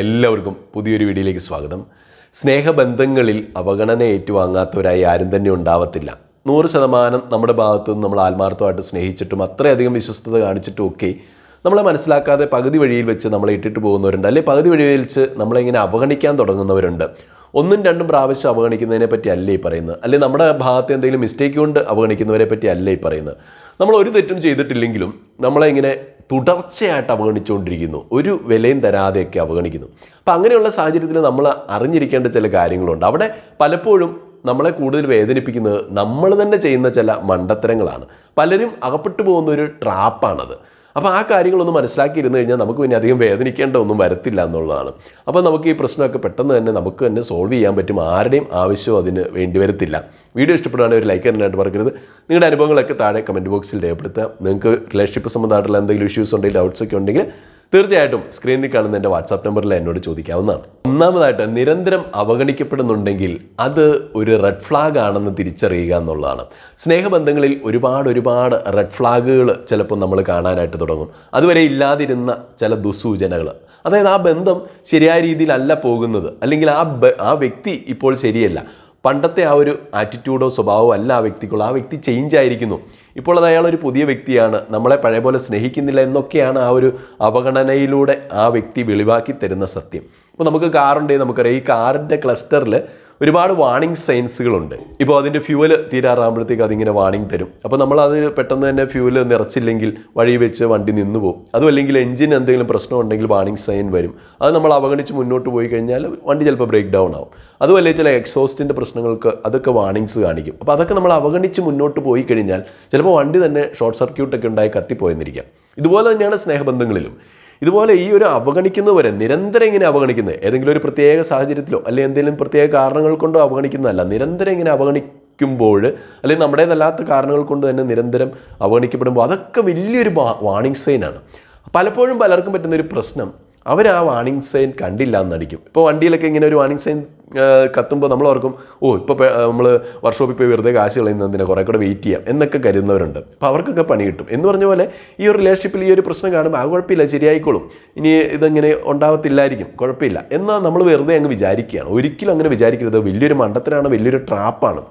എല്ലാവർക്കും പുതിയൊരു വീഡിയോയിലേക്ക് സ്വാഗതം. സ്നേഹബന്ധങ്ങളിൽ അവഗണന ഏറ്റുവാങ്ങാത്തവരായി ആരും തന്നെ ഉണ്ടാവത്തില്ല. നൂറ് ശതമാനം നമ്മുടെ ഭാഗത്തു നിന്ന് നമ്മൾ ആത്മാർത്ഥമായിട്ട് സ്നേഹിച്ചിട്ടും അത്രയധികം വിശ്വസ്തത കാണിച്ചിട്ടും ഒക്കെ നമ്മളെ മനസ്സിലാക്കാതെ പകുതി വഴിയിൽ വെച്ച് നമ്മളെ ഇട്ടിട്ട് പോകുന്നവരുണ്ട്. അല്ലെങ്കിൽ പകുതി വഴിയിൽ വെച്ച് നമ്മളെ ഇങ്ങനെ അവഗണിക്കാൻ തുടങ്ങുന്നവരുണ്ട്. ഒന്നും രണ്ടും പ്രാവശ്യം അവഗണിക്കുന്നതിനെ പറ്റി അല്ലേ ഈ പറയുന്നത്? അല്ലെങ്കിൽ നമ്മുടെ ഭാഗത്ത് എന്തെങ്കിലും മിസ്റ്റേക്ക് കൊണ്ട് അവഗണിക്കുന്നവരെ പറ്റി അല്ലേ ഈ പറയുന്നത്? നമ്മൾ ഒരു തെറ്റും ചെയ്തിട്ടില്ലെങ്കിലും നമ്മളെ ഇങ്ങനെ തുടർച്ചയായിട്ട് അവഗണിച്ചുകൊണ്ടിരിക്കുന്നു. ഒരു വിലയും തരാതെയൊക്കെ അവഗണിക്കുന്നു. അപ്പം അങ്ങനെയുള്ള സാഹചര്യത്തിൽ നമ്മൾ അറിഞ്ഞിരിക്കേണ്ട ചില കാര്യങ്ങളുണ്ട്. അവിടെ പലപ്പോഴും നമ്മളെ കൂടുതൽ വേദനിപ്പിക്കുന്നത് നമ്മൾ തന്നെ ചെയ്യുന്ന ചില മണ്ടത്തരങ്ങളാണ്. പലരും അകപ്പെട്ടു പോകുന്ന ഒരു ട്രാപ്പാണത് അപ്പോൾ ആ കാര്യങ്ങളൊന്നും മനസ്സിലാക്കിയിരുന്നു കഴിഞ്ഞാൽ നമുക്ക് പിന്നെ അധികം വേദനിക്കേണ്ട ഒന്നും വരത്തില്ല എന്നുള്ളതാണ്. അപ്പോൾ നമുക്ക് ഈ പ്രശ്നമൊക്കെ പെട്ടെന്ന് തന്നെ നമുക്ക് തന്നെ സോൾവ് ചെയ്യാൻ പറ്റും. ആരുടെയും ആവശ്യവും അതിന് വേണ്ടി വരത്തില്ല. വീഡിയോ ഇഷ്ടപ്പെടുകയാണെങ്കിൽ ഒരു ലൈക്ക് തരാനായിട്ട് മറക്കരുത്. നിങ്ങളുടെ അനുഭവങ്ങളൊക്കെ താഴെ കമന്റ് ബോക്സിൽ രേഖപ്പെടുത്തുക. നിങ്ങൾക്ക് റിലേഷൻഷിപ്പ് സംബന്ധമായിട്ടുള്ള എന്തെങ്കിലും ഇഷ്യൂസ് ഉണ്ടെങ്കിൽ ഡൗട്ട്സ് ഒക്കെ ഉണ്ടെങ്കിൽ തീർച്ചയായിട്ടും സ്ക്രീനിൽ കാണുന്ന എന്റെ വാട്സാപ്പ് നമ്പറിൽ എന്നോട് ചോദിക്കാവുന്നതാണ്. ഒന്നാമതായിട്ട് നിരന്തരം അവഗണിക്കപ്പെടുന്നുണ്ടെങ്കിൽ അത് ഒരു റെഡ് ഫ്ലാഗ് ആണെന്ന് തിരിച്ചറിയുക എന്നുള്ളതാണ്. സ്നേഹബന്ധങ്ങളിൽ ഒരുപാട് ഒരുപാട് റെഡ് ഫ്ലാഗുകൾ ചിലപ്പോൾ നമ്മൾ കാണാനായിട്ട് തുടങ്ങും. അതുവരെ ഇല്ലാതിരുന്ന ചില ദുസൂചനകൾ അതായത് ആ ബന്ധം ശരിയായ രീതിയിലല്ല പോകുന്നത്. അല്ലെങ്കിൽ ആ ആ വ്യക്തി ഇപ്പോൾ ശരിയല്ല. പണ്ടത്തെ ആ ഒരു ആറ്റിറ്റ്യൂഡോ സ്വഭാവമോ അല്ല ആ വ്യക്തിക്കുള്ള. ആ വ്യക്തി ചേഞ്ച് ആയിരിക്കുന്നു. ഇപ്പോൾ അത് അയാൾ ഒരു പുതിയ വ്യക്തിയാണ്. നമ്മളെ പഴയ പോലെ സ്നേഹിക്കുന്നില്ല എന്നൊക്കെയാണ് ആ ഒരു അവഗണനയിലൂടെ ആ വ്യക്തി വെളിവാക്കി തരുന്ന സത്യം. ഇപ്പോൾ നമുക്ക് കാറുണ്ടെങ്കിൽ നമുക്കറിയാം. ഈ കാറിന്റെ ക്ലസ്റ്ററിൽ ഒരുപാട് വാണിംഗ് സൈൻസുകളുണ്ട് ഇപ്പോൾ അതിന്റെ ഫ്യൂവൽ തീരാറാകുമ്പോഴത്തേക്ക് അതിങ്ങനെ വാണിംഗ് തരും. അപ്പോൾ നമ്മൾ അത് പെട്ടെന്ന് തന്നെ ഫ്യൂവൽ നിറച്ചില്ലെങ്കിൽ വഴി വെച്ച് വണ്ടി നിന്നു പോകും. അതും അല്ലെങ്കിൽ എന്തെങ്കിലും പ്രശ്നം ഉണ്ടെങ്കിൽ വാണിംഗ് സൈൻ വരും. അത് നമ്മൾ അവഗണിച്ച് മുന്നോട്ട് പോയി കഴിഞ്ഞാൽ വണ്ടി ചിലപ്പോൾ ബ്രേക്ക് ഡൗൺ ആവും. അതുമല്ലേ ചില എക്സോസ്റ്റിന്റെ പ്രശ്നങ്ങൾക്ക് അതൊക്കെ വാണിങ്സ് കാണിക്കും. അപ്പോൾ അതൊക്കെ നമ്മൾ അവഗണിച്ച് മുന്നോട്ട് പോയി കഴിഞ്ഞാൽ ചിലപ്പോൾ വണ്ടി തന്നെ ഷോർട്ട് സർക്യൂട്ടൊക്കെ ഉണ്ടായി കത്തിപ്പോയെന്നിരിക്കാം. ഇതുപോലെ തന്നെയാണ് സ്നേഹബന്ധങ്ങളിലും. ഇതുപോലെ ഈ ഒരു അവഗണിക്കുന്നവരെ നിരന്തരം ഇങ്ങനെ അവഗണിക്കുന്നത് ഏതെങ്കിലും ഒരു പ്രത്യേക സാഹചര്യത്തിലോ അല്ലെങ്കിൽ എന്തെങ്കിലും പ്രത്യേക കാരണങ്ങൾ കൊണ്ടോ അവഗണിക്കുന്നതല്ല. നിരന്തരം ഇങ്ങനെ അവഗണിക്കുമ്പോൾ അല്ലെങ്കിൽ നമ്മുടേതല്ലാത്ത കാരണങ്ങൾ കൊണ്ട് തന്നെ നിരന്തരം അവഗണിക്കപ്പെടുമ്പോൾ അതൊക്കെ വലിയൊരു വാണിംഗ് സൈനാണ് പലപ്പോഴും പലർക്കും പറ്റുന്ന ഒരു പ്രശ്നം അവർ ആ വാണിംഗ് സൈൻ കണ്ടില്ല എന്നടിക്കും ഇപ്പോൾ വണ്ടിയിലൊക്കെ ഇങ്ങനെ ഒരു വാണിംഗ് സൈൻ കത്തുമ്പോൾ നമ്മൾ ഓർക്കും ഓ ഇപ്പോൾ നമ്മൾ വർക്ക്ഷോപ്പിൽ പോയി വെറുതെ കാശ് കളയുന്നതിനെ കുറേ കൂടെ വെയിറ്റ് ചെയ്യാം എന്നൊക്കെ കരുതുന്നവരുണ്ട്. അപ്പോൾ അവർക്കൊക്കെ പണി കിട്ടും. എന്ന് പറഞ്ഞ പോലെ ഈ ഒരു റിലേഷൻഷിപ്പിൽ ഈ ഒരു പ്രശ്നം കാണുമ്പോൾ ആ കുഴപ്പമില്ല ശരിയായിക്കോളും. ഇനി ഇതങ്ങനെ ഉണ്ടാവത്തില്ലായിരിക്കും. കുഴപ്പമില്ല. എന്നാൽ നമ്മൾ വെറുതെ അങ്ങ് വിചാരിക്കുകയാണ്. ഒരിക്കലും അങ്ങനെ വിചാരിക്കരുത്. വലിയൊരു മണ്ടത്തിനാണ് വലിയൊരു ട്രാപ്പാണ്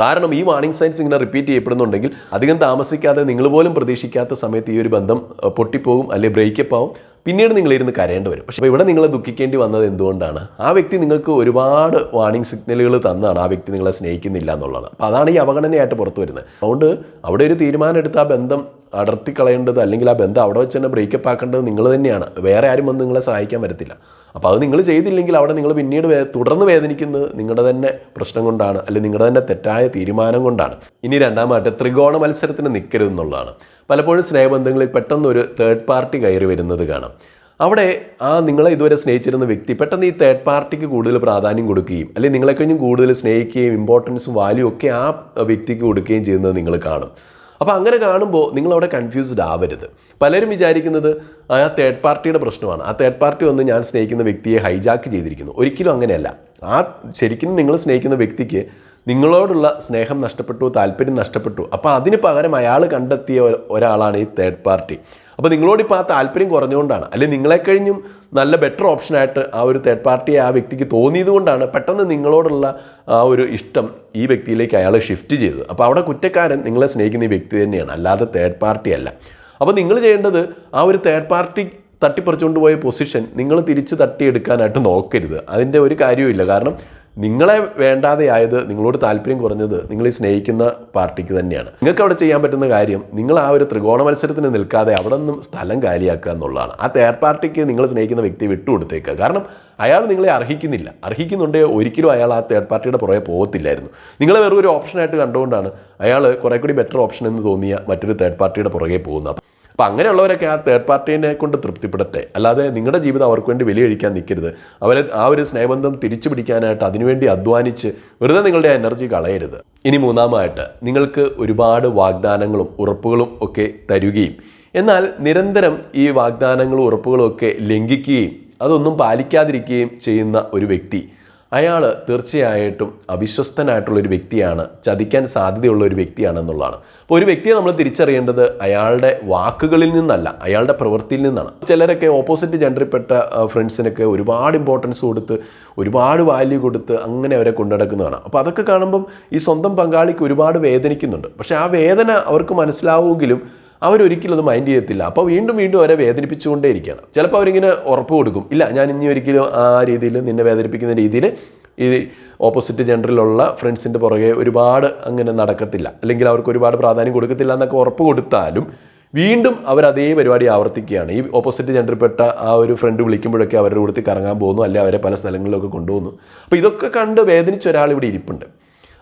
കാരണം ഈ വാണിംഗ് സൈൻസ് ഇങ്ങനെ റിപ്പീറ്റ് ചെയ്യപ്പെടുന്നുണ്ടെങ്കിൽ അധികം താമസിക്കാതെ നിങ്ങൾ പോലും പ്രതീക്ഷിക്കാത്ത സമയത്ത് ഈ ഒരു ബന്ധം പൊട്ടിപ്പോകും അല്ലെങ്കിൽ ബ്രേക്കപ്പ് ആവും. പിന്നീട് നിങ്ങൾ ഇരുന്ന് കരയേണ്ടി വരും. പക്ഷേ ഇവിടെ നിങ്ങൾ ദുഃഖിക്കേണ്ടി വന്നത് എന്തുകൊണ്ടാണ്? ആ വ്യക്തി നിങ്ങൾക്ക് ഒരുപാട് വാർണിംഗ് സിഗ്നലുകൾ തന്നാണ് ആ വ്യക്തി നിങ്ങളെ സ്നേഹിക്കുന്നില്ല എന്നുള്ളത്. അപ്പോൾ അതാണ് ഈ അവഗണനയായിട്ട് പുറത്തു വരുന്നത്. അതുകൊണ്ട് അവിടെ ഒരു തീരുമാനം എടുത്ത് ആ ബന്ധം അടർത്തി കളയേണ്ടത് അല്ലെങ്കിൽ ആ ബന്ധം അവിടെ വെച്ച് തന്നെ ബ്രേക്കപ്പ് ആക്കേണ്ടത് നിങ്ങൾ തന്നെയാണ്. വേറെ ആരും വന്ന് നിങ്ങളെ സഹായിക്കാൻ വരത്തില്ല. അപ്പോൾ അത് നിങ്ങൾ ചെയ്തില്ലെങ്കിൽ അവിടെ നിങ്ങൾ പിന്നീട് തുടർന്ന് വേദനിക്കുന്നത് നിങ്ങളുടെ തന്നെ പ്രശ്നം കൊണ്ടാണ് അല്ലെങ്കിൽ നിങ്ങളുടെ തന്നെ തെറ്റായ തീരുമാനം കൊണ്ടാണ്. ഇനി രണ്ടാമായിട്ട് ത്രികോണ മത്സരത്തിന് നിൽക്കരുത് എന്നുള്ളതാണ്. പലപ്പോഴും സ്നേഹബന്ധങ്ങളിൽ പെട്ടെന്ന് ഒരു തേർഡ് പാർട്ടി കയറി വരുന്നത് കാണാം. അവിടെ ആ നിങ്ങളെ ഇതുവരെ സ്നേഹിച്ചിരുന്ന വ്യക്തി പെട്ടെന്ന് ഈ തേർഡ് പാർട്ടിക്ക് കൂടുതൽ പ്രാധാന്യം കൊടുക്കുകയും അല്ലെങ്കിൽ നിങ്ങളെക്കഴിഞ്ഞും കൂടുതൽ സ്നേഹിക്കുകയും ഇമ്പോർട്ടൻസും വാല്യൂ ഒക്കെ ആ വ്യക്തിക്ക് കൊടുക്കുകയും ചെയ്യുന്നത് നിങ്ങൾ കാണും. അപ്പോൾ അങ്ങനെ കാണുമ്പോൾ നിങ്ങൾ അവിടെ കൺഫ്യൂസ്ഡ് ആവരുത്. പലരും വിചാരിക്കുന്നത് ആ തേർഡ് പാർട്ടിയുടെ പ്രശ്നമാണ്. ആ തേർഡ് പാർട്ടി വന്ന് ഞാൻ സ്നേഹിക്കുന്ന വ്യക്തിയെ ഹൈജാക്ക് ചെയ്തിരിക്കുന്നു. ഒരിക്കലും അങ്ങനെയല്ല. ആ ശരിക്കും നിങ്ങൾ സ്നേഹിക്കുന്ന വ്യക്തിക്ക് നിങ്ങളോടുള്ള സ്നേഹം നഷ്ടപ്പെട്ടു താല്പര്യം നഷ്ടപ്പെട്ടു. അപ്പോൾ അതിന് പകരം അയാൾ കണ്ടെത്തിയ ഒരാളാണ് ഈ തേർഡ് പാർട്ടി അപ്പോൾ നിങ്ങളോട് ഇപ്പോൾ ആ താല്പര്യം കുറഞ്ഞുകൊണ്ടാണ്. അല്ലെങ്കിൽ നിങ്ങളെ കഴിഞ്ഞും നല്ല ബെറ്റർ ഓപ്ഷനായിട്ട് ആ ഒരു തേർഡ് പാർട്ടിയെ ആ വ്യക്തിക്ക് തോന്നിയത് കൊണ്ടാണ് പെട്ടെന്ന് നിങ്ങളോടുള്ള ആ ഒരു ഇഷ്ടം ഈ വ്യക്തിയിലേക്ക് അയാൾ ഷിഫ്റ്റ് ചെയ്തത്. അപ്പോൾ അവിടെ കുറ്റക്കാരൻ നിങ്ങളെ സ്നേഹിക്കുന്ന ഈ വ്യക്തി തന്നെയാണ്. അല്ലാതെ തേർഡ് പാർട്ടി അല്ല. അപ്പോൾ നിങ്ങൾ ചെയ്യേണ്ടത് ആ ഒരു തേർഡ് പാർട്ടി തട്ടിപ്പറിച്ചുകൊണ്ട് പോയ പൊസിഷൻ നിങ്ങൾ തിരിച്ച് തട്ടിയെടുക്കാനായിട്ട് നോക്കരുത്. അതിന്റെ ഒരു കാര്യവുമില്ല. കാരണം നിങ്ങളെ വേണ്ടാതെ ആയത് നിങ്ങളോട് താല്പര്യം കുറഞ്ഞത് നിങ്ങൾ സ്നേഹിക്കുന്ന പാർട്ടിക്ക് തന്നെയാണ്. നിങ്ങൾക്ക് അവിടെ ചെയ്യാൻ പറ്റുന്ന കാര്യം നിങ്ങൾ ആ ഒരു ത്രികോണ മത്സരത്തിന് നിൽക്കാതെ അവിടെ നിന്നും സ്ഥലം കാലിയാക്കുക എന്നുള്ളതാണ്. ആ തേർഡ് പാർട്ടിക്ക് നിങ്ങൾ സ്നേഹിക്കുന്ന വ്യക്തി വിട്ടുകൊടുത്തേക്കുക. കാരണം അയാൾ നിങ്ങളെ അർഹിക്കുന്നില്ല. അർഹിക്കുന്നുണ്ടെങ്കിൽ ഒരിക്കലും അയാൾ ആ തേർഡ് പാർട്ടിയുടെ പുറകെ പോകത്തില്ലായിരുന്നു. നിങ്ങളെ വെറും ഒരു ഓപ്ഷനായിട്ട് കണ്ടുകൊണ്ടാണ് അയാൾ കുറെ കൂടി ബെറ്റർ ഓപ്ഷൻ എന്ന് തോന്നിയ മറ്റൊരു തേർഡ് പാർട്ടിയുടെ പുറകെ പോകുന്നത്. അപ്പം അങ്ങനെയുള്ളവരൊക്കെ ആ തേർഡ് പാർട്ടീനെ കൊണ്ട് തൃപ്തിപ്പെടട്ടെ. അല്ലാതെ നിങ്ങളുടെ ജീവിതം അവർക്ക് വേണ്ടി വിലയൊഴിക്കാൻ നിൽക്കരുത്. അവരെ ആ ഒരു സ്നേഹബന്ധം തിരിച്ചു പിടിക്കാനായിട്ട് അതിനുവേണ്ടി അധ്വാനിച്ച് വെറുതെ നിങ്ങളുടെ എനർജി കളയരുത്. ഇനി മൂന്നാമായിട്ട് നിങ്ങൾക്ക് ഒരുപാട് വാഗ്ദാനങ്ങളും ഉറപ്പുകളും ഒക്കെ തരുകയും എന്നാൽ നിരന്തരം ഈ വാഗ്ദാനങ്ങളും ഉറപ്പുകളും ഒക്കെ ലംഘിക്കുകയും അതൊന്നും പാലിക്കാതിരിക്കുകയും ചെയ്യുന്ന ഒരു വ്യക്തി അയാൾ തീർച്ചയായിട്ടും അവിശ്വസ്തനായിട്ടുള്ള ഒരു വ്യക്തിയാണ് ചതിക്കാൻ സാധ്യതയുള്ള ഒരു വ്യക്തിയാണെന്നുള്ളതാണ് അപ്പോൾ ഒരു വ്യക്തിയെ നമ്മൾ തിരിച്ചറിയേണ്ടത് അയാളുടെ വാക്കുകളിൽ നിന്നല്ല അയാളുടെ പ്രവൃത്തിയിൽ നിന്നാണ്. ചിലരൊക്കെ ഓപ്പോസിറ്റ് ജെൻഡറിൽപ്പെട്ട ഫ്രണ്ട്സിനൊക്കെ ഒരുപാട് ഇമ്പോർട്ടൻസ് കൊടുത്ത് ഒരുപാട് വാല്യൂ കൊടുത്ത് അങ്ങനെ അവരെ കൊണ്ടുനടക്കുന്നതാണ് അപ്പോൾ അതൊക്കെ കാണുമ്പം ഈ സ്വന്തം പങ്കാളിക്ക് ഒരുപാട് വേദനിക്കുന്നുണ്ട്. പക്ഷേ ആ വേദന അവർക്ക് മനസ്സിലാവുമെങ്കിലും അവരൊരിക്കലും അത് മൈൻഡ് ചെയ്യത്തില്ല. അപ്പോൾ വീണ്ടും വീണ്ടും അവരെ വേദനിപ്പിച്ചുകൊണ്ടേ ഇരിക്കുകയാണ് ചിലപ്പോൾ അവരിങ്ങനെ ഉറപ്പ് കൊടുക്കും. ഇല്ല ഞാൻ ഇനി ഒരിക്കലും ആ രീതിയിൽ നിന്നെ വേദനിപ്പിക്കുന്ന രീതിയിൽ ഈ ഓപ്പോസിറ്റ് ജെൻഡറിലുള്ള ഫ്രണ്ട്സിന്റെ പുറകെ ഒരുപാട് അങ്ങനെ നടക്കത്തില്ല. അല്ലെങ്കിൽ അവർക്ക് ഒരുപാട് പ്രാധാന്യം കൊടുക്കത്തില്ല എന്നൊക്കെ ഉറപ്പ് കൊടുത്താലും വീണ്ടും അവർ അതേ പരിപാടി ആവർത്തിക്കുകയാണ്. ഈ ഓപ്പോസിറ്റ് ജെൻഡറിൽപ്പെട്ട ആ ഒരു ഫ്രണ്ട് വിളിക്കുമ്പോഴൊക്കെ അവരുടെ കൂടുതൽ കറങ്ങാൻ പോകുന്നു. അല്ലെ അവരെ പല സ്ഥലങ്ങളിലൊക്കെ കൊണ്ടുപോകുന്നു. അപ്പോൾ ഇതൊക്കെ കണ്ട് വേദനിച്ച ഒരാൾ ഇവിടെ ഇരിപ്പുണ്ട്.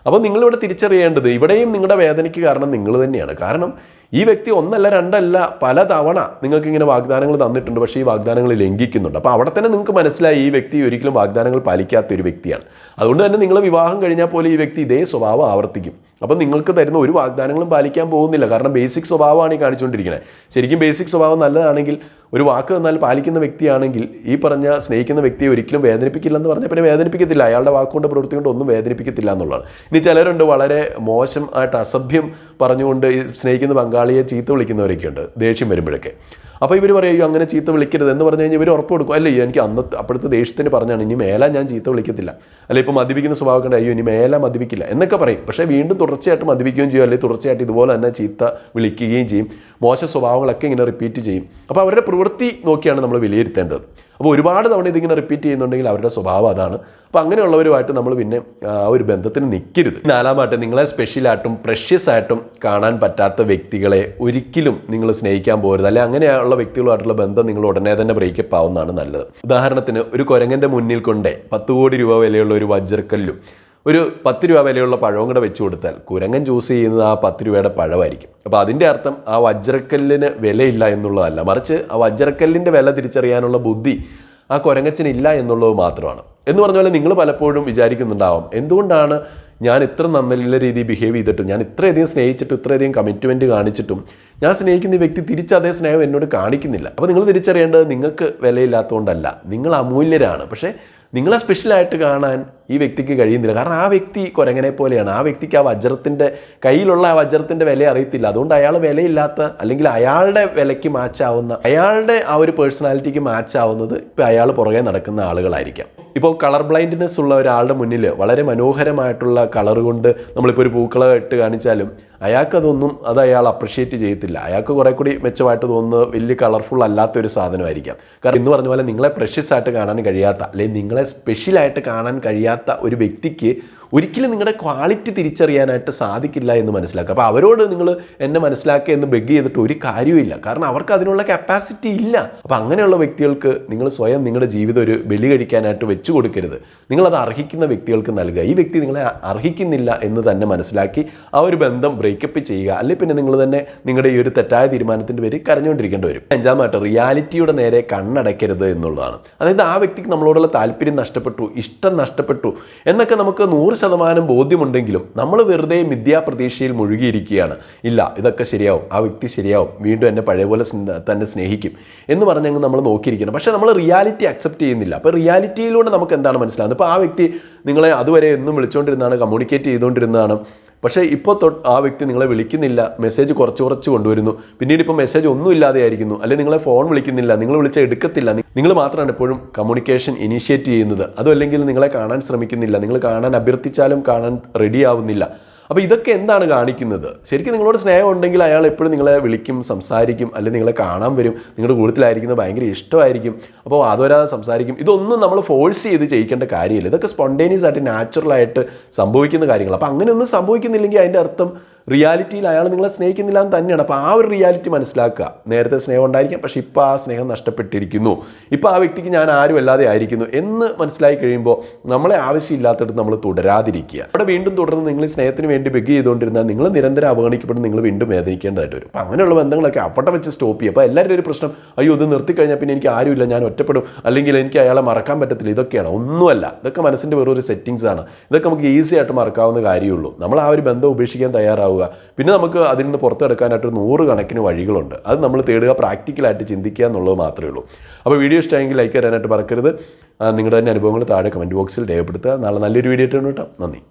അപ്പോൾ നിങ്ങളിവിടെ തിരിച്ചറിയേണ്ടത് ഇവിടെയും നിങ്ങളുടെ വേദനയ്ക്ക് കാരണം നിങ്ങൾ തന്നെയാണ്. കാരണം ഈ വ്യക്തി ഒന്നല്ല രണ്ടല്ല പല തവണ നിങ്ങൾക്ക് ഇങ്ങനെ വാഗ്ദാനങ്ങൾ തന്നിട്ടുണ്ട്. പക്ഷേ ഈ വാഗ്ദാനങ്ങൾ ലംഘിക്കുന്നുണ്ട്. അപ്പോൾ അവിടെ തന്നെ നിങ്ങൾക്ക് മനസ്സിലായി ഈ വ്യക്തി ഒരിക്കലും വാഗ്ദാനങ്ങൾ പാലിക്കാത്ത ഒരു വ്യക്തിയാണ്. അതുകൊണ്ട് തന്നെ നിങ്ങൾ വിവാഹം കഴിഞ്ഞാൽ പോലും ഈ വ്യക്തി ഇതേ സ്വഭാവം ആവർത്തിക്കും. അപ്പം നിങ്ങൾക്ക് തരുന്ന ഒരു വാഗ്ദാനങ്ങളും പാലിക്കാൻ പോകുന്നില്ല. കാരണം ബേസിക് സ്വഭാവമാണ് ഈ കാണിച്ചുകൊണ്ടിരിക്കുന്നത് ശരിക്കും ബേസിക് സ്വഭാവം നല്ലതാണെങ്കിൽ ഒരു വാക്ക് തന്നാൽ പാലിക്കുന്ന വ്യക്തിയാണെങ്കിൽ ഈ പറഞ്ഞ സ്നേഹിക്കുന്ന വ്യക്തിയെ ഒരിക്കലും വേദനിപ്പിക്കില്ല എന്ന് പറഞ്ഞാൽ പിന്നെ വേദനിപ്പിക്കത്തില്ല. അയാളുടെ വാക്കുകൊണ്ട് പ്രവൃത്തി കൊണ്ട് ഒന്നും വേദനിപ്പിക്കത്തില്ല എന്നുള്ളതാണ്. ഇനി ചിലരുണ്ട് വളരെ മോശം ആയിട്ട് അസഭ്യം പറഞ്ഞുകൊണ്ട് ഈ സ്നേഹിക്കുന്ന പങ്കാളിയെ ചീത്ത വിളിക്കുന്നവരൊക്കെ ഉണ്ട് ദേഷ്യം വരുമ്പോഴൊക്കെ. അപ്പോൾ ഇവർ പറയും അങ്ങനെ ചീത്ത വിളിക്കരുത് എന്ന് പറഞ്ഞു കഴിഞ്ഞാൽ ഇവർ ഉറപ്പ് കൊടുക്കും. അല്ലേ എനിക്ക് അന്നത്തെ അപ്പോഴത്തെ ദേഷ്യത്തിന് പറഞ്ഞാണ് ഇനി മേല ഞാൻ ചീത്ത വിളിക്കത്തില്ല. അല്ലെ ഇപ്പോൾ മദ്യപിക്കുന്ന സ്വഭാവം കണ്ട അയ്യോ ഇനി മേല മദ്യപിക്കില്ല എന്നൊക്കെ പറയും. പക്ഷേ വീണ്ടും തുടർച്ചയായിട്ട് മദ്യപിക്കുകയും ചെയ്യും അല്ലെങ്കിൽ തുടർച്ചയായിട്ട് ഇതുപോലെ തന്നെ ചീത്ത വിളിക്കുകയും ചെയ്യും. മോശ സ്വഭാവങ്ങളൊക്കെ ഇങ്ങനെ റിപ്പീറ്റ് ചെയ്യും. അപ്പോൾ അവരുടെ പ്രവൃത്തി നോക്കിയാണ് നമ്മൾ വിലയിരുത്തേണ്ടത്. അപ്പോൾ ഒരുപാട് തവണ ഇതിങ്ങനെ റിപ്പീറ്റ് ചെയ്യുന്നുണ്ടെങ്കിൽ അവരുടെ സ്വഭാവം അതാണ്. അപ്പോൾ അങ്ങനെയുള്ളവരുമായിട്ട് നമ്മൾ പിന്നെ ആ ഒരു ബന്ധത്തിന് നിൽക്കരുത് നാലാമായിട്ട് നിങ്ങളെ സ്പെഷ്യലായിട്ടും പ്രഷ്യസ് ആയിട്ടും കാണാൻ പറ്റാത്ത വ്യക്തികളെ ഒരിക്കലും നിങ്ങൾ സ്നേഹിക്കാൻ പോകരുത്. അല്ലെ അങ്ങനെയുള്ള വ്യക്തികളുമായിട്ടുള്ള ബന്ധം നിങ്ങൾ ഉടനെ തന്നെ ബ്രേക്കപ്പ് ആവുന്നതാണ് നല്ലത്. ഉദാഹരണത്തിന് ഒരു കുരങ്ങന്റെ മുന്നിൽ കൊണ്ടേ പത്ത് കോടി രൂപ വിലയുള്ള ഒരു വജ്രക്കല്ലും ഒരു പത്ത് രൂപ വിലയുള്ള പഴവും കൂടെ വെച്ച് കൊടുത്താൽ കുരങ്ങൻ ചൂസ് ചെയ്യുന്നത് ആ പത്ത് രൂപയുടെ പഴമായിരിക്കും. അപ്പോൾ അതിന്റെ അർത്ഥം ആ വജ്രക്കല്ലിന് വിലയില്ല എന്നുള്ളതല്ല. മറിച്ച് ആ വജ്രക്കല്ലിന്റെ വില തിരിച്ചറിയാനുള്ള ബുദ്ധി ആ കുരങ്ങച്ചന് ഇല്ല എന്നുള്ളത് മാത്രമാണ്. എന്ന് പറഞ്ഞ പോലെ നിങ്ങൾ പലപ്പോഴും വിചാരിക്കുന്നുണ്ടാവാം എന്തുകൊണ്ടാണ് ഞാൻ ഇത്ര നല്ല രീതിയിൽ ബിഹേവ് ചെയ്തിട്ടും ഞാൻ ഇത്രയധികം സ്നേഹിച്ചിട്ടും ഇത്രയധികം കമ്മിറ്റ്മെന്റ് കാണിച്ചിട്ടും ഞാൻ സ്നേഹിക്കുന്ന വ്യക്തി തിരിച്ച് അതേ സ്നേഹം എന്നോട് കാണിക്കുന്നില്ല. അപ്പോൾ നിങ്ങൾ തിരിച്ചറിയേണ്ടത് നിങ്ങൾക്ക് വിലയില്ലാത്തതുകൊണ്ടല്ല നിങ്ങൾ അമൂല്യരാണ്. പക്ഷേ നിങ്ങളെ സ്പെഷ്യലായിട്ട് കാണാൻ ഈ വ്യക്തിക്ക് കഴിയുന്നില്ല. കാരണം ആ വ്യക്തി കുരങ്ങനെ പോലെയാണ്. ആ വ്യക്തിക്ക് ആ വജ്രത്തിന്റെ കയ്യിലുള്ള ആ വജ്രത്തിന്റെ വില അറിയത്തില്ല. അതുകൊണ്ട് അയാൾ വിലയില്ലാത്ത അല്ലെങ്കിൽ അയാളുടെ വിലയ്ക്ക് മാച്ചാവുന്ന അയാളുടെ ആ ഒരു പേഴ്സണാലിറ്റിക്ക് മാച്ചാവുന്നത് ഇപ്പോൾ അയാൾ പുറകെ നടക്കുന്ന ആളുകളായിരിക്കാം. ഇപ്പോൾ കളർ ബ്ലൈൻഡ്നെസ് ഉള്ള ഒരാളുടെ മുന്നിൽ വളരെ മനോഹരമായിട്ടുള്ള കളർ കൊണ്ട് നമ്മളിപ്പോൾ ഒരു പൂക്കള ഇട്ട് കാണിച്ചാലും അയാൾക്കതൊന്നും അത് അയാൾ അപ്രിഷ്യേറ്റ് ചെയ്യത്തില്ല. അയാൾക്ക് കുറെ കൂടി മെച്ചമായിട്ട് തോന്നുന്നത് വലിയ കളർഫുൾ അല്ലാത്ത ഒരു സാധനമായിരിക്കാം. കാരണം ഇന്ന് പറഞ്ഞ പോലെ നിങ്ങളെ പ്രഷ്യസ് ആയിട്ട് കാണാൻ കഴിയാത്ത അല്ലെങ്കിൽ നിങ്ങളെ സ്പെഷ്യലായിട്ട് കാണാൻ കഴിയാത്ത ഒരു വ്യക്തിക്ക് ഒരിക്കലും നിങ്ങളുടെ ക്വാളിറ്റി തിരിച്ചറിയാനായിട്ട് സാധിക്കില്ല എന്ന് മനസ്സിലാക്കുക. അപ്പോൾ അവരോട് നിങ്ങൾ എന്നെ മനസ്സിലാക്കുക എന്ന് ബെഗ് ചെയ്തിട്ട് ഒരു കാര്യവുമില്ല. കാരണം അവർക്ക് അതിനുള്ള കപ്പാസിറ്റി ഇല്ല. അപ്പോൾ അങ്ങനെയുള്ള വ്യക്തികൾക്ക് നിങ്ങൾ സ്വയം നിങ്ങളുടെ ജീവിതം ഒരു ബലി കഴിക്കാനായിട്ട് വെച്ചു കൊടുക്കരുത്. നിങ്ങളത് അർഹിക്കുന്ന വ്യക്തികൾക്ക് നൽകുക. ഈ വ്യക്തി നിങ്ങളെ അർഹിക്കുന്നില്ല എന്ന് തന്നെ മനസ്സിലാക്കി ആ ഒരു ബന്ധം ബ്രേക്കപ്പ് ചെയ്യുക. അല്ലെങ്കിൽ പിന്നെ നിങ്ങൾ തന്നെ നിങ്ങളുടെ ഈ ഒരു തെറ്റായ തീരുമാനത്തിന്റെ പേര് കരഞ്ഞുകൊണ്ടിരിക്കേണ്ടി വരും. അഞ്ചാമായിട്ട് റിയാലിറ്റിയുടെ നേരെ കണ്ണടയ്ക്കരുത് എന്നുള്ളതാണ്. അതായത് ആ വ്യക്തിക്ക് നമ്മളോടുള്ള താല്പര്യം നഷ്ടപ്പെട്ടു ഇഷ്ടം നഷ്ടപ്പെട്ടു എന്നൊക്കെ നമുക്ക് നൂറ് ശതമാനം ബോധ്യമുണ്ടെങ്കിലും നമ്മൾ വെറുതെ മിഥ്യാപ്രതീക്ഷയിൽ മുഴുകിയിരിക്കുകയാണ്. ഇല്ല ഇതൊക്കെ ശരിയാവും. ആ വ്യക്തി ശരിയാവും. വീണ്ടും എന്നെ പഴയ പോലെ തന്നെ സ്നേഹിക്കും എന്ന് പറഞ്ഞങ്ങ് നമ്മൾ നോക്കിയിരിക്കണം പക്ഷേ നമ്മൾ റിയാലിറ്റി അക്സെപ്റ്റ് ചെയ്യുന്നില്ല. അപ്പോൾ റിയാലിറ്റിയിലൂടെ നമുക്ക് എന്താണ് മനസ്സിലാകുന്നത് ഇപ്പോൾ ആ വ്യക്തി നിങ്ങളെ അതുവരെ എന്നും വിളിച്ചുകൊണ്ടിരുന്നതാണ് കമ്മ്യൂണിക്കേറ്റ് ചെയ്തുകൊണ്ടിരുന്നതാണ്. പക്ഷേ ഇപ്പോൾ തൊട്ട് ആ വ്യക്തി നിങ്ങളെ വിളിക്കുന്നില്ല. മെസ്സേജ് കുറച്ച് കുറച്ച് കൊണ്ടുവരുന്നു. പിന്നീട് ഇപ്പോൾ മെസ്സേജ് ഒന്നും ഇല്ലാതെയായിരിക്കുന്നു അല്ലെങ്കിൽ നിങ്ങളെ ഫോൺ വിളിക്കുന്നില്ല. നിങ്ങൾ വിളിച്ചാൽ എടുക്കത്തില്ല. നിങ്ങൾ മാത്രമാണ് എപ്പോഴും കമ്മ്യൂണിക്കേഷൻ ഇനീഷ്യേറ്റ് ചെയ്യുന്നത്. അതും നിങ്ങളെ കാണാൻ ശ്രമിക്കുന്നില്ല. നിങ്ങൾ കാണാൻ അഭ്യർത്ഥിച്ചാലും കാണാൻ റെഡി ആവുന്നില്ല. അപ്പോൾ ഇതൊക്കെ എന്താണ് കാണിക്കുന്നത്? ശരിക്കും നിങ്ങളോട് സ്നേഹം ഉണ്ടെങ്കിൽ അയാൾ എപ്പോഴും നിങ്ങളെ വിളിക്കും സംസാരിക്കും അല്ലെങ്കിൽ നിങ്ങളെ കാണാൻ വരും. നിങ്ങളുടെ കൂട്ടത്തിലായിരിക്കുന്നത് ഭയങ്കര ഇഷ്ടമായിരിക്കും. അപ്പോൾ അതുവരാതെ സംസാരിക്കും. ഇതൊന്നും നമ്മൾ ഫോഴ്സ് ചെയ്ത് ചെയ്യിക്കേണ്ട കാര്യമില്ല. ഇതൊക്കെ സ്പോണ്ടേനിയസ് ആയിട്ട് നാച്ചുറലായിട്ട് സംഭവിക്കുന്ന കാര്യങ്ങൾ അപ്പോൾ അങ്ങനെയൊന്നും സംഭവിക്കുന്നില്ലെങ്കിൽ അതിന്റെ അർത്ഥം റിയാലിറ്റിയിൽ അയാൾ നിങ്ങളെ സ്നേഹിക്കുന്നില്ല എന്ന് തന്നെയാണ്. അപ്പോൾ ആ ഒരു റിയാലിറ്റി മനസ്സിലാക്കുക. നേരത്തെ സ്നേഹം ഉണ്ടായിരിക്കാം പക്ഷേ ഇപ്പോൾ ആ സ്നേഹം നഷ്ടപ്പെട്ടിരിക്കുന്നു. ഇപ്പോൾ ആ വ്യക്തിക്ക് ഞാൻ ആരും അല്ലാതെ ആയിരിക്കുന്നു എന്ന് മനസ്സിലായി കഴിയുമ്പോൾ നമ്മളെ ആവശ്യമില്ലാത്തടത്ത് നമ്മൾ തുടരാതിരിക്കുക. അവിടെ വീണ്ടും തുടർന്ന് നിങ്ങൾ സ്നേഹത്തിന് വേണ്ടി ബെഗ് ചെയ്തുകൊണ്ടിരുന്നാൽ നിങ്ങൾ നിരന്തരം അവഗണിക്കപ്പെടും നിങ്ങൾ വീണ്ടും വേദനിക്കേണ്ടതായിട്ട് വരും. അപ്പോൾ അങ്ങനെയുള്ള ബന്ധങ്ങളൊക്കെ അവിടെ വെച്ച് സ്റ്റോപ്പ് ചെയ്യുക. അപ്പോൾ എല്ലാവരും ഒരു പ്രശ്നം അയ്യോ ഇത് നിർത്തി കഴിഞ്ഞാൽ പിന്നെ എനിക്ക് ആരുമില്ല ഞാൻ ഒറ്റപ്പെടും. അല്ലെങ്കിൽ എനിക്ക് അയാളെ മറക്കാൻ പറ്റത്തില്ല. ഇതൊക്കെയാണ്. ഒന്നുമല്ല. ഇതൊക്കെ മനസ്സിന്റെ വേറൊരു സെറ്റിങ്സ് ആണ്. ഇതൊക്കെ നമുക്ക് ഈസി ആയിട്ട് മറക്കാവുന്ന കാര്യമുള്ളൂ നമ്മൾ ആ ഒരു ബന്ധം ഉപേക്ഷിക്കാൻ തയ്യാറാവുക പിന്നെ നമുക്ക് അതിൽ നിന്ന് പുറത്തു കിടക്കാനായിട്ട് നൂറ് കണക്കിന് വഴികളുണ്ട്. അത് നമ്മൾ തേടുക പ്രാക്ടിക്കലായിട്ട് ചിന്തിക്കുക എന്നുള്ളത് മാത്രമേ ഉള്ളൂ. അപ്പോൾ വീഡിയോ ഇഷ്ടമെങ്കിൽ ലൈക്ക് തരാനായിട്ട് മറക്കരുത്. നിങ്ങളുടെ തന്നെ അനുഭവങ്ങൾ താഴെ കമന്റ് ബോക്സിൽ രേഖപ്പെടുത്തുക. നാളെ നല്ലൊരു വീഡിയോ ആയിട്ട് കേട്ടോ. നന്ദി.